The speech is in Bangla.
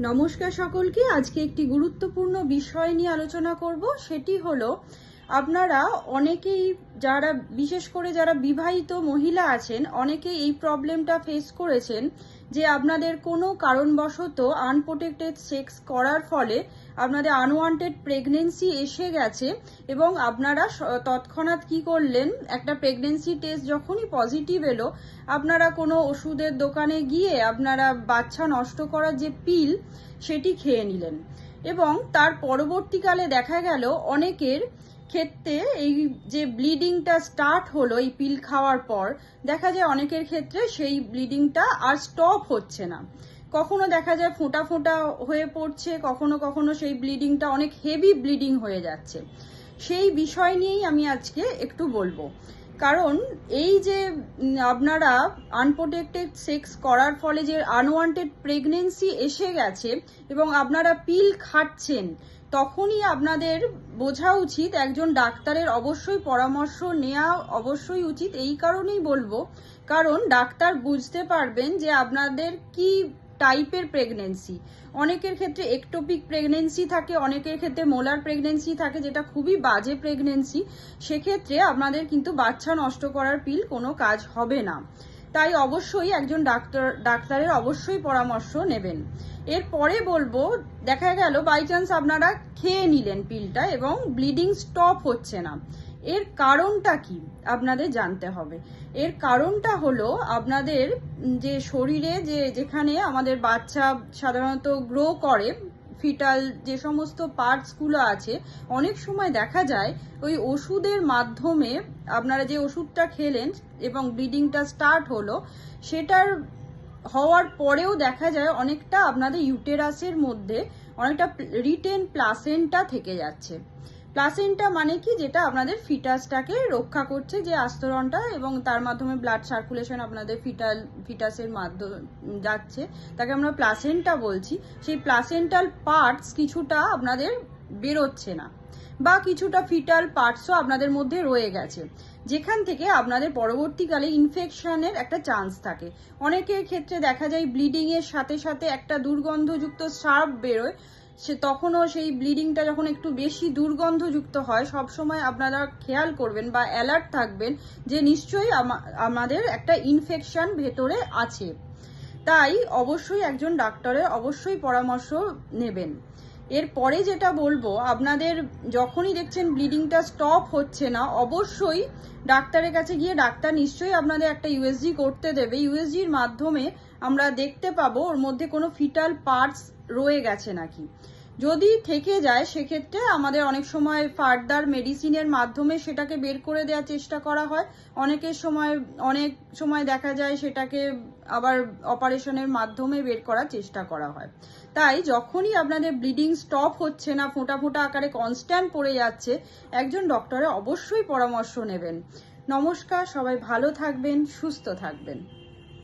নমস্কার সকলকে। আজকে একটি গুরুত্বপূর্ণ বিষয় নিয়ে আলোচনা করব। সেটি হলো, আপনারা অনেকেই যারা, বিশেষ করে যারা বিবাহিত মহিলা আছেন, অনেকেই এই প্রবলেমটা ফেস করেছেন। যে আপনাদের কোনো কারণবশত আনপ্রোটেক্টেড সেক্স করার ফলে আপনাদের আনওয়ান্টেড প্রেগনেন্সি এসে গেছে এবং আপনারা তৎক্ষণাৎ কি করলেন? একটা প্রেগনেন্সি টেস্ট যখনই পজিটিভ এলো, আপনারা কোনো ওষুধের দোকানে গিয়ে আপনারা বাচ্চা নষ্ট করার যে পিল সেটি খেয়ে নিলেন। এবং তার পরবর্তীকালে দেখা গেল, অনেকের ক্ষেত্রে এই যে ব্লিডিংটা স্টার্ট হলো এই পিল খাওয়ার পর, দেখা যায় অনেকের ক্ষেত্রে সেই ব্লিডিংটা আর স্টপ হচ্ছে না। কখনো দেখা যায় ফোঁটা ফোঁটা হয়ে পড়ছে, কখনো কখনো সেই ব্লিডিংটা অনেক হেভি ব্লিডিং হয়ে যাচ্ছে। সেই বিষয় নিয়েই আমি আজকে একটু বলব। কারণ এই যে আপনারা আনপ্রোটেক্টেড সেক্স করার ফলে যে আনওয়ান্টেড প্রেগনেন্সি এসে গেছে এবং আপনারা পিল খাচ্ছেন তখনই আপনাদের বোঝা উচিত, একজন ডাক্তারের অবশ্যই পরামর্শ নেওয়া অবশ্যই উচিত। এই কারণেই বলব, কারণ ডাক্তার বুঝতে পারবেন যে আপনাদের কি টাইপের প্রেগনেন্সি। অনেকের ক্ষেত্রে একটোপিক প্রেগনেন্সি থাকে, অনেকের ক্ষেত্রে মোলার প্রেগনেন্সি থাকে, যেটা খুবই বাজে প্রেগনেন্সি। সেক্ষেত্রে আপনাদের কিন্তু বাচ্চা নষ্ট করার পিল কোনো কাজ হবে না। তাই অবশ্যই একজন ডাক্তার, ডাক্তারের অবশ্যই পরামর্শ নেবেন। এরপরে বলব, দেখা গেল বাই চান্স আপনারা খেয়ে নিলেন পিলটা এবং ব্লিডিং স্টপ হচ্ছে না। এর কারণটা কি? আপনাদের জানতে হবে। এর কারণটা হলো আপনাদের যে শরীরে যে, যেখানে আমাদের বাচ্চা সাধারণত গ্রো করে ফিটাল যে সমস্ত পার্টসগুলো আছে, অনেক সময় দেখা যায় ওই ওষুধের মাধ্যমে আপনারা যে ওষুধটা খেলেন এবং ব্লিডিংটা স্টার্ট হলো, সেটার হওয়ার পরেও দেখা যায় অনেকটা আপনাদের ইউটেরাসের মধ্যে অনেকটা রিটেন প্লাসেন্টা থেকে যাচ্ছে। প্লাসেন্টা মানে কি? যেটা আপনাদের ফিটাসটাকে রক্ষা করছে যে আস্তরণটা এবং তার মাধ্যমে ব্লাড সার্কুলেশন আপনাদের ফিটাল ফিটাসের মাধ্যমে যাচ্ছে। তাকে আমরা প্লাসেন্টা বলছি। সেই প্লাসেন্টাল পার্টস কিছুটা আপনাদের বেরোচ্ছে না। বা কিছুটা ফিটাল পার্টসও আপনাদের মধ্যে রয়ে গেছে। যেখান থেকে আপনাদের পরবর্তীকালে ইনফেকশনের একটা চান্স থাকে। অনেকের ক্ষেত্রে দেখা যায় ব্লিডিং এর সাথে সাথে একটা দুর্গন্ধযুক্ত সার্ফ বেরোয়। সে তখনও সেই ব্লিডিংটা যখন একটু বেশি দুর্গন্ধযুক্ত হয়, সবসময় আপনারা খেয়াল করবেন বা অ্যালার্ট থাকবেন যে নিশ্চয়ই আমাদের একটা ইনফেকশন ভেতরে আছে। তাই অবশ্যই একজন ডাক্তারের অবশ্যই পরামর্শ নেবেন। এরপরে যেটা বলব, আপনাদের যখনই দেখছেন ব্লিডিংটা স্টপ হচ্ছে না, অবশ্যই ডাক্তারের কাছে গিয়ে ডাক্তার নিশ্চয়ই আপনাদের একটা ইউএসজি করতে দেবে। ইউএসজির মাধ্যমে আমরা দেখতে পাবো, ওর মধ্যে কোনো ফিটাল পার্টস রয়ে গেছে নাকি। যদি থেকে যায়, সেক্ষেত্রে আমাদের অনেক সময় ফার্দার মেডিসিনের মাধ্যমে সেটাকে বের করে দেওয়ার চেষ্টা করা হয়। অনেকের সময়, অনেক সময় দেখা যায় সেটাকে আবার অপারেশনের মাধ্যমে বের করার চেষ্টা করা হয়। তাই যখনই আপনাদের ব্লিডিং স্টপ হচ্ছে না, ফোঁটা ফোঁটা আকারে কনস্ট্যান্ট পড়ে যাচ্ছে, একজন ডক্টরে অবশ্যই পরামর্শ নেবেন। নমস্কার, সবাই ভালো থাকবেন, সুস্থ থাকবেন।